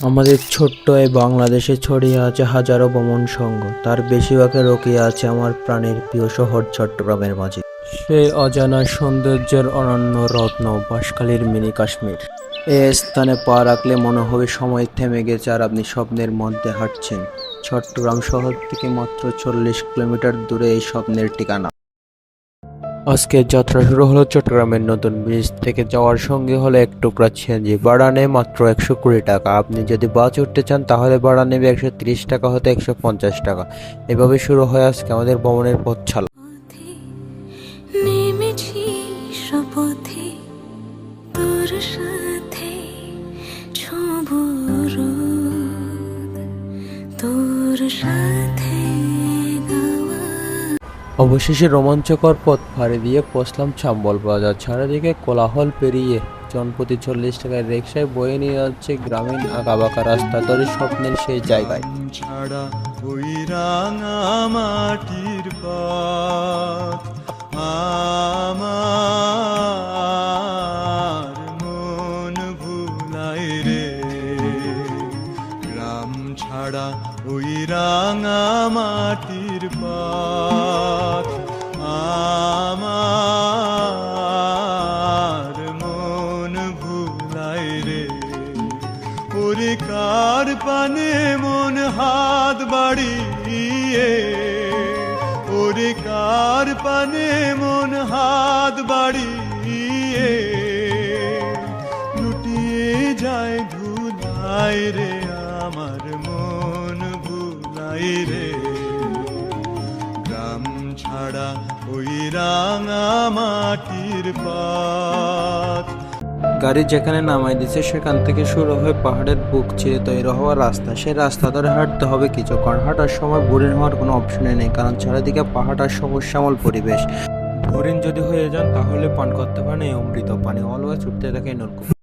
আমাদের ছোট্ট এই বাংলাদেশে ছড়িয়ে আছে হাজারো ভ্রমণ সংঘ তার বেশিরভাগে রকিয়ে আছে আমার প্রাণের প্রিয় শহর চট্টগ্রামের মাঝে। সেই অজানা সৌন্দর্যের অনন্য রত্ন বাঁশখালীর মিনি কাশ্মীর। এ স্থানে পা রাখলে মনে হবে সময় থেমে গেছে আর আপনি স্বপ্নের মধ্যে হাঁটছেন। চট্টগ্রাম শহর থেকে মাত্র চল্লিশ কিলোমিটার দূরে এই স্বপ্নের ঠিকানা। আজকের যাত্রা শুরু হলো চট্টগ্রামের নতুন ব্রিজ থেকে যাওয়ার সঙ্গে হলো এক টুকরা সিএনজি ভাড়া নেয় মাত্র একশো কুড়ি টাকা। আপনি যদি বাস উঠতে চান, তাহলে ভাড়া নেবে একশো তিরিশ টাকা হতে একশো পঞ্চাশ টাকা। এভাবে শুরু হয় আজকে আমাদের ভ্রমণের পথ ছালা নেমেছি অবশেষে রোমাঞ্চকর পথ ফাড়ি দিয়ে পৌঁছলাম চাম্বল বাজার। চারিদিকে কোলাহল পেরিয়ে জনপ্রতি চল্লিশ টাকায় রিক্সায় বয়ে নিয়ে যাচ্ছে গ্রামীণ আঁকাবাঁকা রাস্তা ধরে স্বপ্নের সেই জায়গায়। ছাড়া ওই রাঙা মাটির পথ। ছাড়া ওই রাঙা মাটির পথ আমার মন ভুলাই রে। ওরে কার পানে মন হাত বাড়িয়ে? ওরে কার পানে মন হাত বাড়িয়ে? লুটিয়ে যায় ধুলাই রে। আমার মন ভুলাই রে। গ্রাম ছাড়া ওই রাঙা মাটির পথ। গাড়ি যেখানে নামাই দিছে সেখান থেকে শুরু হয়ে পাহাড়ের বুক চিরে তৈরি হওয়া রাস্তা। সেই রাস্তা ধরে হাঁটতে হবে কিছুক্ষণ হাঁটার সময় বোরিং হওয়ার কোনো অপশনই নেই কারণ চারিদিকে পাহাড় আর সবুজ শ্যামল পরিবেশ। বোরিং যদি হয়ে যান তাহলে পান করতে পারেন এই অমৃত পানি। অলওয়েজ উঠতে থাকে নলকূপ।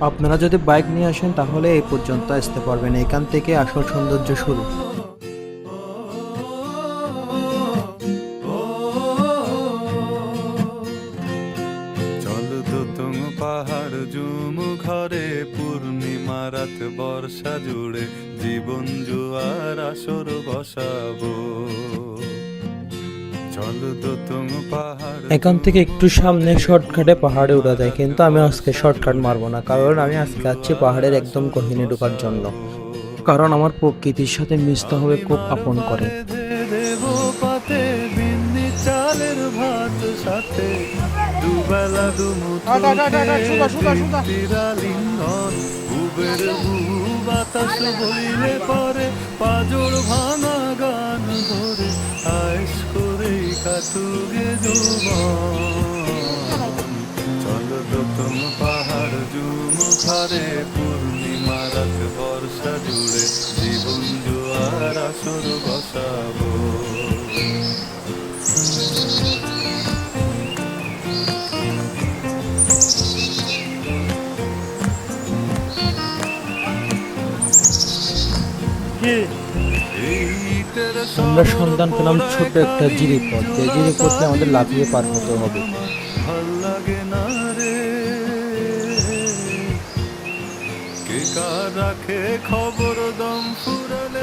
আপনারা যদি বাইক নিয়ে আসেন, তাহলে এই পর্যন্ত আসতে পারবেন। এখান থেকে আসল সৌন্দর্য শুরু। পাহাড় ঘরে রাত বর্ষা জুড়ে, জীবন জুয়ার আসর বসাবো। এখান থেকে একটু সামনে শর্টকাটে পাহাড়ে উঠা যায় কিন্তু আমি আজকে শর্টকাট মারবো না কারণ আমি আজকে আছি পাহাড়ের একদম গহিনে ঢোকার জন্য কারণ আমার প্রকৃতির সাথে মিশতে হবে খুব আপন করে চালের কাটুগে যৌবন চল দোতম পাহাড় জুম ঘরে পূর্ণিমা রাত, বর্ষা জুড়ে জীবন জোয়ার আসর বসাবো। এইটের আমরা সন্ধান পেলাম ছোট একটা জিরিপথ যে জিরিপথে আমাদের লাফিয়ে পার হতে হবে।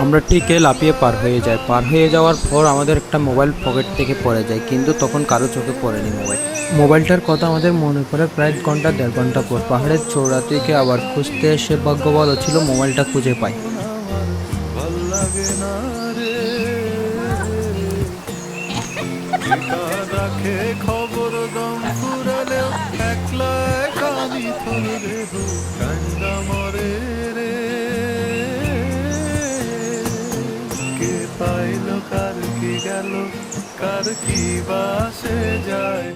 আমরা টিকে লাফিয়ে পার হয়ে যাই। পার হয়ে যাওয়ার পর আমাদের একটা মোবাইল পকেট থেকে পড়ে যায়, কিন্তু তখন কারও চোখে পড়েনি মোবাইল। মোবাইলটার কথা আমাদের মনে পড়ে প্রায় ঘণ্টা, দেড় ঘণ্টা পর। পাহাড়ের চৌড়া থেকে আবার খুঁজতে এসে ভাগ্য ভালো ছিল, মোবাইলটা খুঁজে পাই। না রাখে খবর দম ফুরালে, একলা একা মিথুন দেহ কান্দা মরে রে। কে পাইল, কার কি গেল, কার কি বাসে যায়?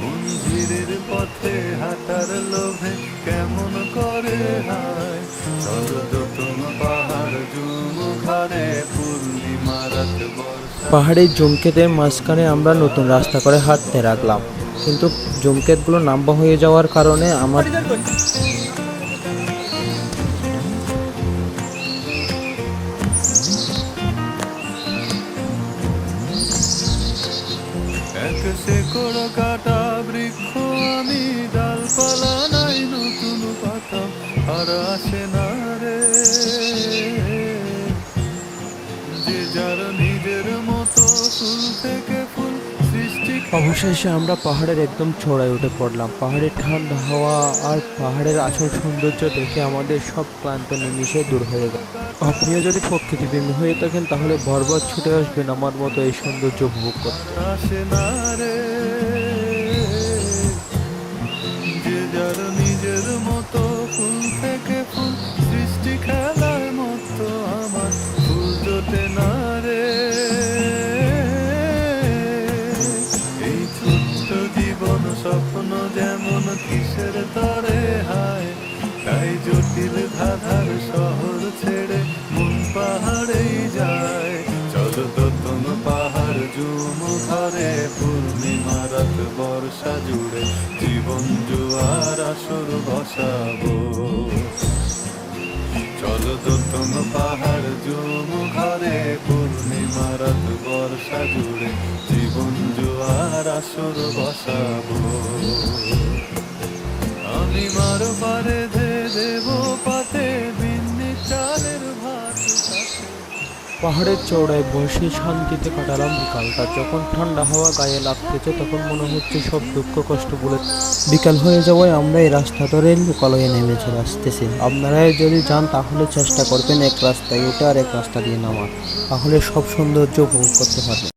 মন্দিরের পথে হাঁটার লোভে কেমন করে হায়? চলো পাহাড় বর্ষা পাহাড়ের জমকেদের মাঝখানে আমরা নতুন রাস্তা করে হাঁটতে রাখলাম কিন্তু জমকেতগুলো নাম্বা হয়ে যাওয়ার কারণে আমার কাটা বৃক্ষ আমি ডালপালা নাই নতুন পাতা। আর আসে অবশেষে আমরা পাহাড়ের একদম চড়ায় উঠে পড়লাম। পাহাড়ের ঠান্ডা হাওয়া আর পাহাড়ের আসল সৌন্দর্য দেখে আমাদের সব ক্লান্ত নিমিশে দূর হয়ে গেল। আপনিও যদি প্রকৃতিপ্রেমী হয়ে থাকেন, তাহলে বরবাদ ছুটে আসবেন আমার মতো এই সৌন্দর্য উপভোগ করতে। নিজের মতো সৃষ্টি খেলার মতো আমার না। তুম পাহাড় জুম ঘরে পূর্ণিমা রাত বর্ষা জুড়ে, জীবন জুয়ার আসর বসাবো। চলো তুম পাহাড় জুম ঘরে পূর্ণিমা রাত বর্ষা জুড়ে, জীবন জুয়ার আসর বসাবো। আমি মার পারে ধে দেব পাতে পাহাড়ের চৌড়ায় বসে শান্তিতে কাটালাম বিকালটা। যখন ঠান্ডা হাওয়া গায়ে লাগতেছে, তখন মনে হচ্ছে সব দুঃখ, কষ্ট বলে বিকাল হয়ে যাওয়ায় আমরা এই রাস্তা ধরে লোকালয়ে নেমে চলে আসতেছি। আপনারা যদি যান, তাহলে চেষ্টা করবেন এক রাস্তায় এটা আর এক রাস্তা দিয়ে নামা তাহলে সব সৌন্দর্য উপভোগ করতে পারবেন।